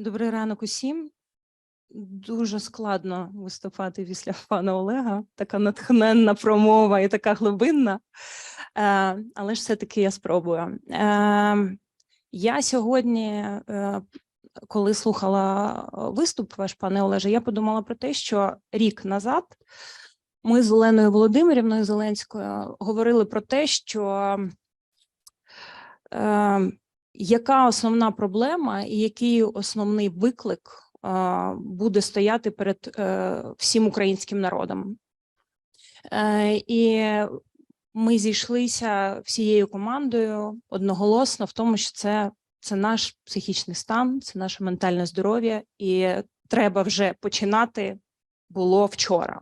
Добрий ранок усім. Дуже складно виступати після пана Олега. Така натхненна промова і така глибинна. Е, але ж все-таки я спробую. Е, я сьогодні, е, коли слухала виступ ваш, пане Олеже, я подумала про те, що рік назад ми з Оленою Володимирівною Зеленською говорили про те, що яка основна проблема і який основний виклик буде стояти перед е, всім українським народом. Е, І ми зійшлися всією командою одноголосно в тому, що це, це наш психічний стан, це наше ментальне здоров'я, і треба вже починати було вчора.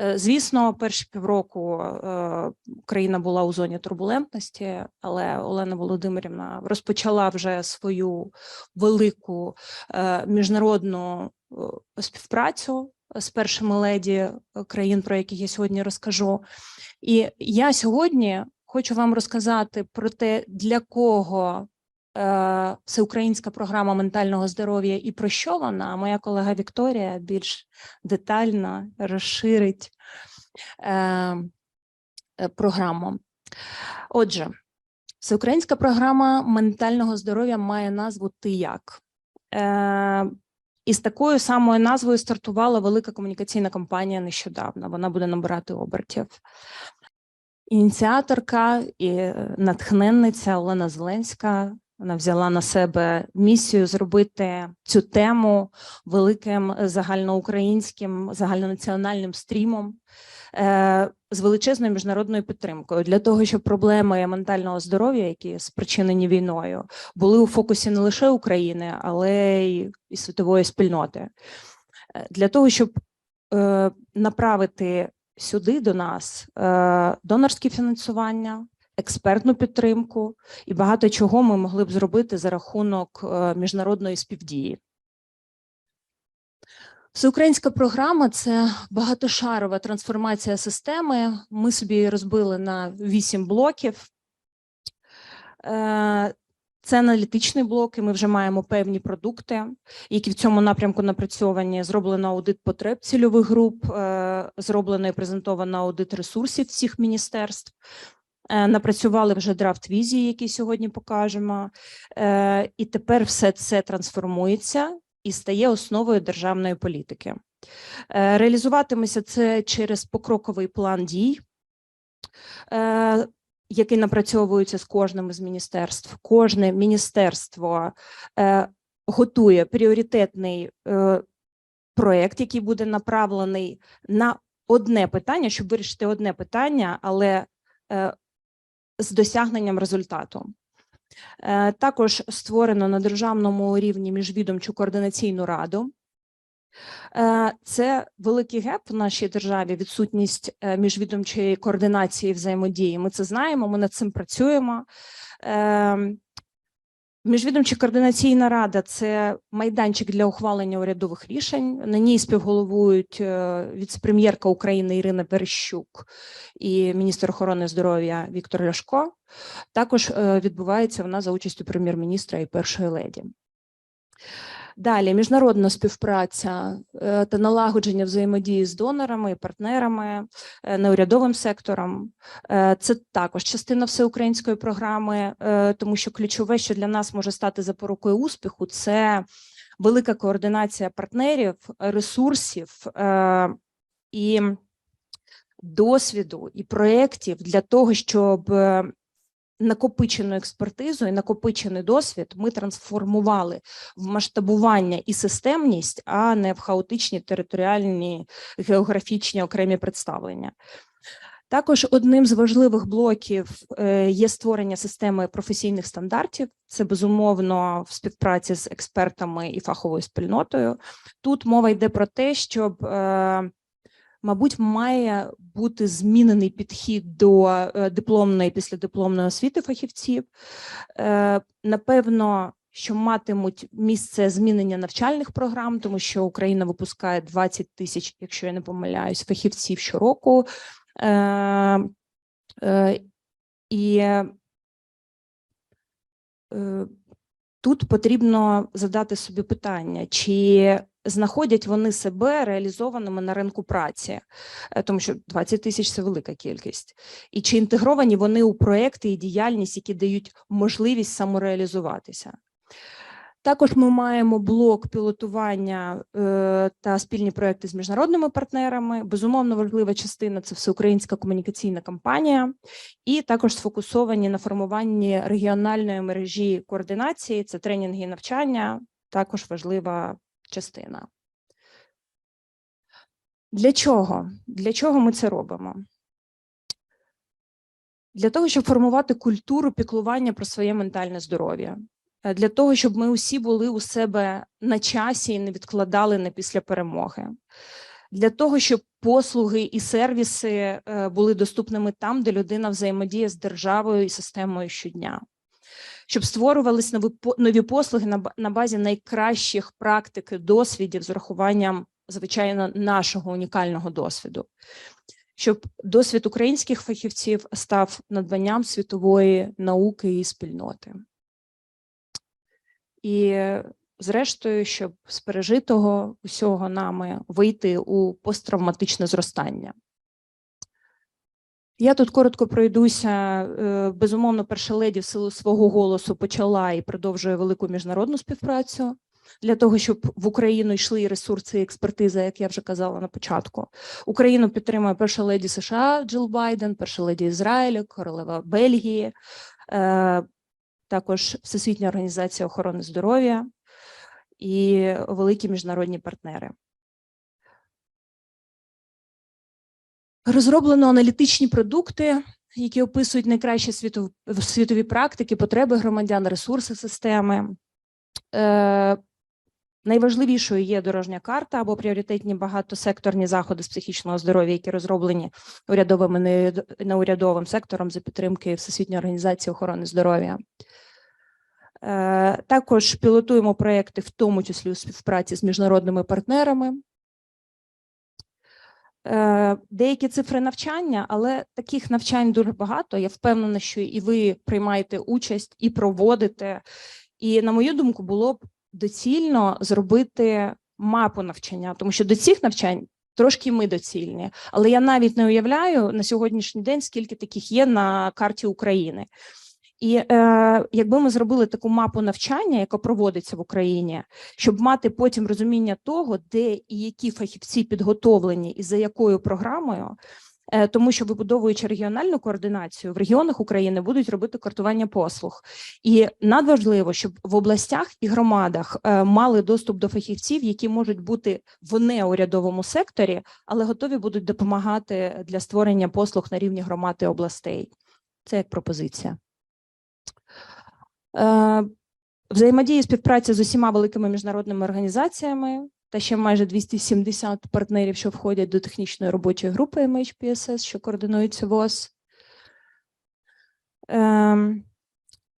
Е, Звісно, перші півроку е, Україна була у зоні турбулентності, але Олена Володимирівна розпочала вже свою велику е, міжнародну співпрацю з першими леді країн, про які я сьогодні розкажу. І я сьогодні хочу вам розказати про те, для кого всеукраїнська програма ментального здоров'я і про що вона. Моя колега Вікторія більш детально розширить е, е, програму. Отже, всеукраїнська програма ментального здоров'я має назву Ти як. Е, і з такою самою назвою стартувала велика комунікаційна кампанія нещодавно. Вона буде набирати обертів. Ініціаторка і е, натхненниця Олена Зеленська. Вона взяла на себе місію зробити цю тему великим загальноукраїнським, загальнонаціональним стрімом е, з величезною міжнародною підтримкою для того, щоб проблеми ментального здоров'я, які спричинені війною, були у фокусі не лише України, але й світової спільноти. Е, Для того, щоб е, направити сюди до нас донорське фінансування, експертну підтримку і багато чого ми могли б зробити за рахунок е, міжнародної співдії. Всеукраїнська програма це багатошарова трансформація системи. Ми собі її розбили на вісім блоків. Е, Це аналітичний блок, і ми вже маємо певні продукти, які в цьому напрямку напрацьовані. Зроблено аудит потреб цільових груп, е, зроблено і презентовано аудит ресурсів всіх міністерств. Е, Напрацювали вже драфт візії, який сьогодні покажемо. Е, І тепер все це трансформується і стає основою державної політики. Е, Реалізуватиметься це через покроковий план дій, який напрацьовується з кожним із міністерств. Кожне міністерство готує пріоритетний проєкт, який буде направлений на одне питання, щоб вирішити одне питання, але з досягненням результату. Е, Також створено на державному рівні міжвідомчу координаційну раду. Е, Це великий геп в нашій державі, відсутність е, міжвідомчої координації взаємодії. Ми це знаємо, ми над цим працюємо. Е, Міжвідомча координаційна рада це майданчик для ухвалення урядових рішень. На ній співголовують віцепрем'єрка України Ірина Верещук і міністр охорони здоров'я Віктор Ляшко. Також е, відбувається вона за участю прем'єр-міністра і першої леді. Далі міжнародна співпраця е, та налагодження взаємодії з донорами, партнерами, е, неурядовим сектором. Е, Це також частина всеукраїнської програми, тому що ключове, що для нас може стати запорукою успіху, це велика координація партнерів, ресурсів і досвіду і проєктів для того, щоб накопичену експертизу і накопичений досвід ми трансформували в масштабування і системність, а не в хаотичні територіальні географічні окремі представлення. Також одним з важливих блоків е, є створення системи професійних стандартів. Це безумовно в співпраці з експертами і фаховою спільнотою. Тут мова йде про те, щоб е, Мабуть, має бути змінений підхід до е, дипломної післядипломної освіти фахівців. Е, Напевно, що матимуть місце змінення навчальних програм, тому що Україна випускає 20 тисяч, якщо я не помиляюсь, фахівців щороку. Е, І Тут потрібно задати собі питання, чи знаходять вони себе реалізованими на ринку праці, Е, тому що 20 тисяч це велика кількість, і чи інтегровані вони у проекти і діяльність, які дають можливість самореалізуватися. Також ми маємо блок пілотування е, та спільні проекти з міжнародними партнерами. Безумовно, важлива частина це всеукраїнська комунікаційна кампанія, і також сфокусовані на формуванні регіональної мережі координації. Це тренінги і навчання, також важлива частина. Для чого? Для чого ми це робимо? Для того, щоб формувати культуру піклування про своє ментальне здоров'я, для того, щоб ми усі були у себе на часі і не відкладали на після перемоги. Для того, щоб послуги і сервіси е, були доступними там, де людина взаємодіє з державою і системою щодня, щоб створювались нові нові послуги на базі найкращих практик і досвідів з урахуванням, звичайно, нашого унікального досвіду, щоб досвід українських фахівців став надбанням світової науки і спільноти. І, зрештою, щоб з пережитого усього нами вийти у посттравматичне зростання. Я тут коротко пройдуся. Е, Безумовно, перша леді в силу свого голосу почала і продовжує велику міжнародну співпрацю для того, щоб в Україну йшли ресурси, і експертиза, як я вже казала на початку. Україну підтримує перша леді США Джил Байден, перша леді Ізраїлю, королева Бельгії, е, також Всесвітня організація охорони здоров'я і великі міжнародні партнери. Розроблено аналітичні продукти, які описують найкращі світов- світові практики, потреби громадян, ресурси системи. Найважливішою є дорожня карта або пріоритетні багатосекторні заходи з психічного здоров'я, які розроблені урядовим і неурядовим сектором за підтримки Всесвітньої організації охорони здоров'я. Е, Також пілотуємо проекти, в тому числі у співпраці з міжнародними партнерами. Е, Деякі цифри навчання, але таких навчань дуже багато. Я впевнена, що і ви приймаєте участь і проводите. І, на мою думку, було б доцільно зробити мапу навчання, тому що до цих навчань трошки ми доцільні. Але я навіть не уявляю на сьогоднішній день, скільки таких є на карті України. І е, якби ми зробили таку мапу навчання, яка проводиться в Україні, щоб мати потім розуміння того, де і які фахівці підготовлені і за якою програмою, тому що вибудовуючи регіональну координацію в регіонах України будуть робити картування послуг. І надважливо, щоб в областях і громадах е, мали доступ до фахівців, які можуть бути в неурядовому секторі, але готові будуть допомагати для створення послуг на рівні громад і областей. Це як пропозиція. Е, Взаємодія і співпраця з усіма великими міжнародними організаціями та ще майже 270 партнерів, що входять до технічної робочої групи MHPSS, що координується ВОЗ. Ем,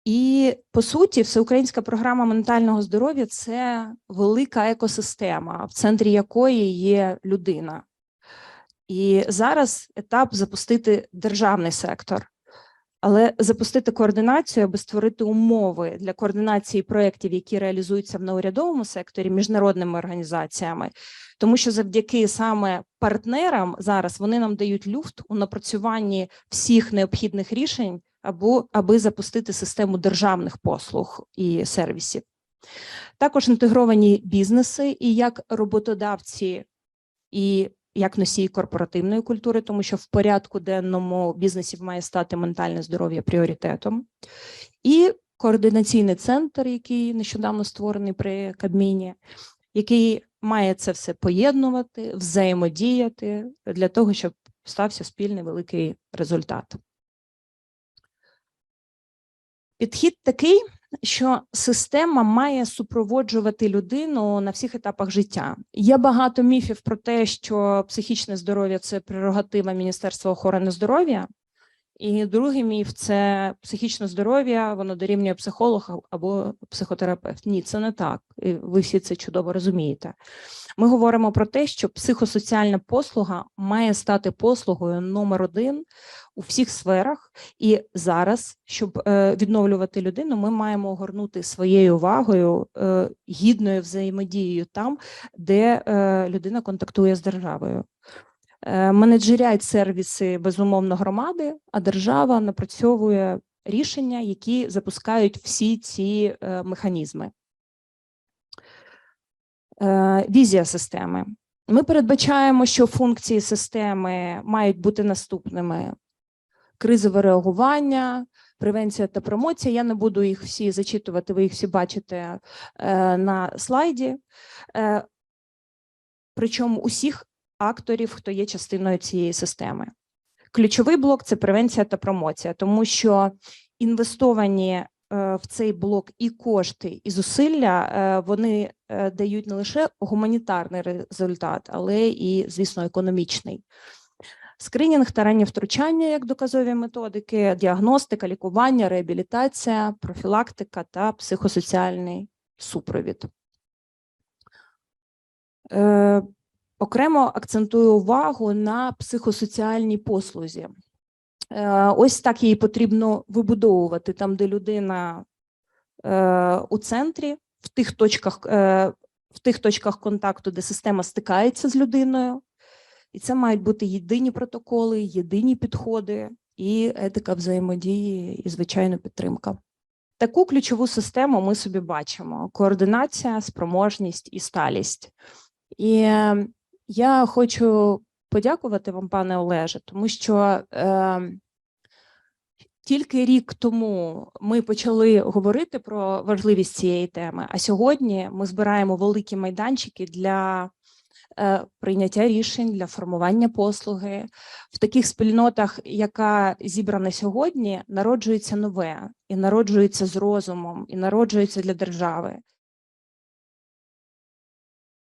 І по суті, всеукраїнська програма ментального здоров'я це велика екосистема, в центрі якої є людина. І зараз етап запустити державний сектор. Але запустити координацію, аби створити умови для координації проєктів, які реалізуються в неурядовому секторі міжнародними організаціями, тому що завдяки саме партнерам зараз вони нам дають люфт у напрацюванні всіх необхідних рішень, або аби запустити систему державних послуг і сервісів. Також інтегровані бізнеси і як роботодавці і як носії корпоративної культури, тому що в порядку денному бізнесів має стати ментальне здоров'я пріоритетом, і координаційний центр, який нещодавно створений при Кабміні, який має це все поєднувати, взаємодіяти для того, щоб стався спільний великий результат. Підхід такий, що система має супроводжувати людину на всіх етапах життя. Є багато міфів про те, що психічне здоров'я це прерогатива Міністерства охорони здоров'я, І другий міф це психічне здоров'я, воно дорівнює психолог або психотерапевт. Ні, це не так. І ви всі це чудово розумієте. Ми говоримо про те, що психосоціальна послуга має стати послугою номер один у всіх сферах. І зараз, щоб е, відновлювати людину, ми маємо огорнути своєю увагою е, гідною взаємодією там, де е, людина контактує з державою. Е, Менеджерять сервіси безумовно громади, а держава напрацьовує рішення, які запускають всі ці е, механізми. Е, Візія системи. Ми передбачаємо, що функції системи мають бути наступними: кризове реагування, превенція та промоція. Я не буду їх всі зачитувати, ви їх всі бачите на слайді. Причому усіх акторів, хто є частиною цієї системи. Ключовий блок це превенція та промоція, тому що інвестовані е, в цей блок і кошти, і зусилля е, вони е, дають не лише гуманітарний результат, але і, звісно, економічний. Скринінг та раннє втручання як доказові методики, діагностика, лікування, реабілітація, профілактика та психосоціальний супровід. Окремо акцентую увагу на психосоціальній послузі. Е, Ось так її потрібно вибудовувати там, де людина е, у центрі, в тих точках, е, в тих точках контакту, де система стикається з людиною. І це мають бути єдині протоколи, єдині підходи і етика взаємодії, і звичайно підтримка. Таку ключову систему ми собі бачимо: координація, спроможність і сталість. І я хочу подякувати вам, пане Олеже, тому що е, тільки рік тому ми почали говорити про важливість цієї теми, а сьогодні ми збираємо великі майданчики для е, прийняття рішень, для формування послуги. В таких спільнотах, яка зібрана сьогодні, народжується нове і народжується з розумом, і народжується для держави.